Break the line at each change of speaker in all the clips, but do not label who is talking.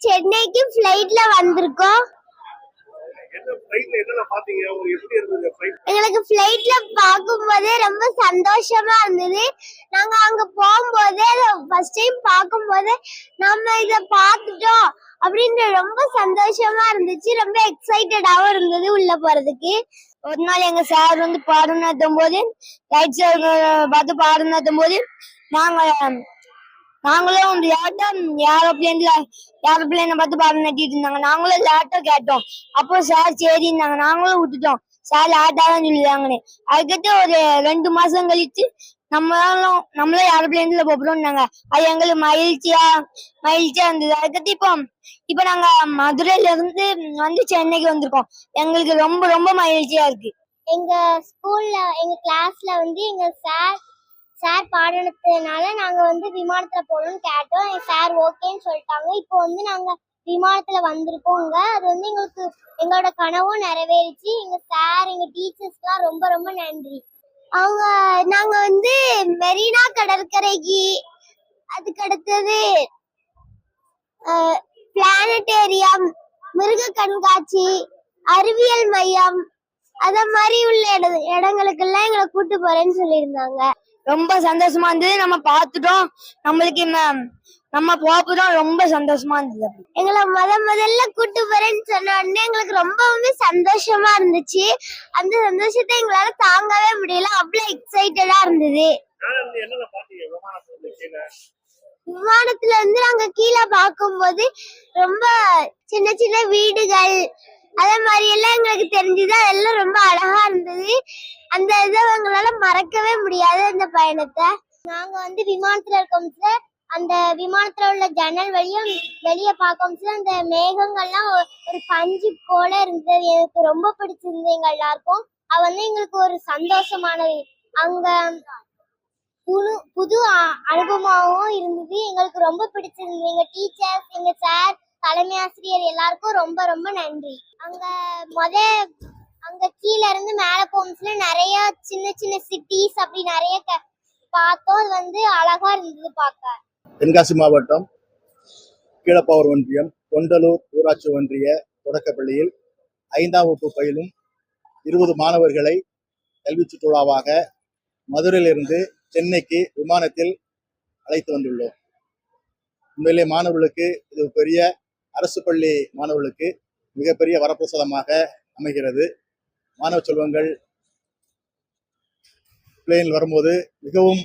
சென்னைக்கு ஃப்ளைட்ல வந்திருக்கோம்.
எங்களுக்கு ஃப்ளைட்ல பார்க்கும்போதே ரொம்ப சந்தோஷமா இருந்தது. நாங்க அங்க போகும்போதே ஃபர்ஸ்ட் டைம் பார்க்கும்போது நம்ம இத பார்த்துட்டோம் அப்படின்ற ரொம்ப சந்தோஷமா இருந்துச்சு. ரொம்ப எக்ஸைட்டடாவும் இருந்தது உள்ள போறதுக்கு. ஒரு நாள் எங்க சார் வந்து பாடம் நடத்தும் போது ரைட் பார்த்து பாடம் நடத்தும் போது நாங்க நாங்களும் வந்து லேட்டா ஏரோப்ளேன்ல ஏரோப்ளேனை பார்த்து பாடம் நட்டிட்டு இருந்தாங்க? நாங்களும் லேட்டா கேட்டோம். அப்போ சார் சரின்னாங்க நாங்களும் விட்டுட்டோம். சார் லேட்டா தான் சொல்லிதாங்கன்னு அதுக்கடுத்து ஒரு ரெண்டு மாசம் கழிச்சு நம்மளும் நம்மளும் ஏரோப்ளேன்ல போறோம்னாங்க அது எங்களுக்கு மகிழ்ச்சியா மகிழ்ச்சியா இருந்தது. அதுக்கடுத்து இப்போ இப்போ நாங்க மதுரையில இருந்து வந்து சென்னைக்கு வந்திருக்கோம். எங்களுக்கு ரொம்ப ரொம்ப மகிழ்ச்சியா இருக்கு. எங்க ஸ்கூல்ல எங்க கிளாஸ்ல வந்து எங்க சார் சார் பாடினதுனால நாங்க வந்து விமானத்துல போகணும்னு கேட்டோம். சார் ஓகேன்னு சொல்லிட்டாங்க. இப்போ வந்து நாங்க விமானத்துல வந்திருக்கோங்க அது வந்து எங்களுக்கு எங்களோட கனவும் நிறைவேறிச்சு. எங்க சார் எங்க டீச்சர்ஸ்லாம் ரொம்ப ரொம்ப நன்றி. அவங்க நாங்க வந்து மெரினா கடற்கரைக்கு அதுக்கு அடுத்தது பிளானட்டேரியம் மிருக கண்காட்சி அறிவியல் மையம் அத மாதிரி உள்ள இட- இடங்களுக்கெல்லாம் எங்களை கூட்டு போறேன்னு சொல்லியிருந்தாங்க. ரொம்ப சந்தோஷமா இருந்தது. நம்ம பார்த்துட்டோம். நம்மளுக்கு ம- நம்ம போறதும் ரொம்ப சந்தோஷமா இருந்தது. எங்களை முத முதல்ல கூட்டு போறேன்னு சொன்ன உடனே எங்களுக்கு ரொம்பவுமே சந்தோஷமா இருந்துச்சு. அந்த சந்தோஷத்தை எங்களால தாங்கவே முடியல. அவ்வளவு எக்ஸைட்டடா இருந்தது.
நான் வந்து என்னென்ன விமானத்துல இருந்து கீழே
நாங்க கீழே பார்க்கும்போது ரொம்ப சின்ன சின்ன வீடுகள் அதே மாதிரி எல்லாம் எங்களுக்கு தெரிஞ்சது. அதெல்லாம் ரொம்ப அழகா அந்த இதை எங்களால மறக்கவே முடியாது அந்த பயணத்தை. நாங்க வந்து விமானத்துல இருக்கோம் சார் அந்த விமானத்துல உள்ள ஜன்னல் வழியும் வெளியே பார்க்கும் சார் அந்த மேகங்கள்லாம் ஒரு பஞ்சு போல இருந்தது. எனக்கு ரொம்ப பிடிச்சிருந்தது எங்க எல்லாருக்கும். அது வந்து எங்களுக்கு ஒரு சந்தோஷமானது. அங்க புது புது அனுபவமாகவும் இருந்தது. எங்களுக்கு ரொம்ப பிடிச்சிருந்தது. எங்க டீச்சர்ஸ் எங்க சார் தலைமை ஆசிரியர் எல்லாருக்கும் ரொம்ப ரொம்ப நன்றி. அங்க முத அங்க கீழ இருந்து மேல போகும்ஸ்ல நிறைய சின்ன சின்ன சிட்டிஸ் அப்படி நிறைய பார்த்தோம். அது வந்து அழகா இருந்தது பார்க்க.
தென்காசி மாவட்டம் கீழப்பாவூர் ஒன்றியம் கொண்டலூர் ஊராட்சி ஒன்றிய தொடக்கப்பள்ளியில் ஐந்தாம் வகுப்பு பயிலும் இருபது மாணவர்களை கல்வி சுற்றுலாவாக மதுரையிலிருந்து சென்னைக்கு விமானத்தில் அழைத்து வந்துள்ளோம். உண்மையிலே மாணவர்களுக்கு இது பெரிய அரசு பள்ளி மாணவர்களுக்கு மிகப்பெரிய வரப்பிரசாதமாக அமைகிறது. மாணவ செல்வங்கள் பிளேனில் வரும்போது மிகவும்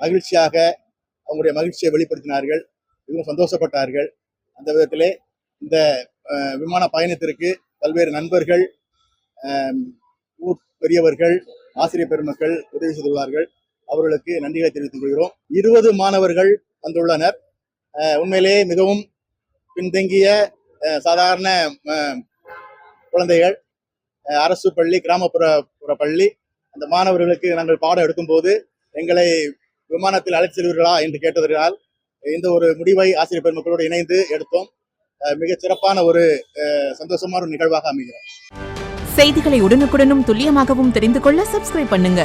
மகிழ்ச்சியாக அவங்களுடைய மகிழ்ச்சியை வெளிப்படுத்தினார்கள். மிகவும் சந்தோஷப்பட்டார்கள். அந்த விதத்திலே இந்த விமான பயணத்திற்கு பல்வேறு நண்பர்கள் ஊர் பெரியவர்கள் ஆசிரியர் பெருமக்கள் உதவி செய்துள்ளார்கள். அவர்களுக்கு நன்றிகளை தெரிவித்துக் கொள்கிறோம். இருபது மாணவர்கள் வந்துள்ளனர். உண்மையிலேயே மிகவும் பின்தங்கிய அஹ், சாதாரண குழந்தைகள். அரசு பள்ளி கிராமப்புற புற பள்ளி அந்த மாணவர்களுக்கு நாங்கள் பாடம் எடுக்கும்போது எங்களை விமானத்தில் அழைத்து செல்வீர்களா என்று கேட்டதனால் இந்த ஒரு முடிவை ஆசிரியர் பெருமக்களோடு இணைந்து எடுத்தோம். அஹ் மிகச் சிறப்பான ஒரு அஹ், சந்தோஷமான ஒரு நிகழ்வாக அமைகிறது.
செய்திகளை உடனுக்குடனும் துல்லியமாகவும் தெரிந்து கொள்ள சப்ஸ்கிரைப் பண்ணுங்க.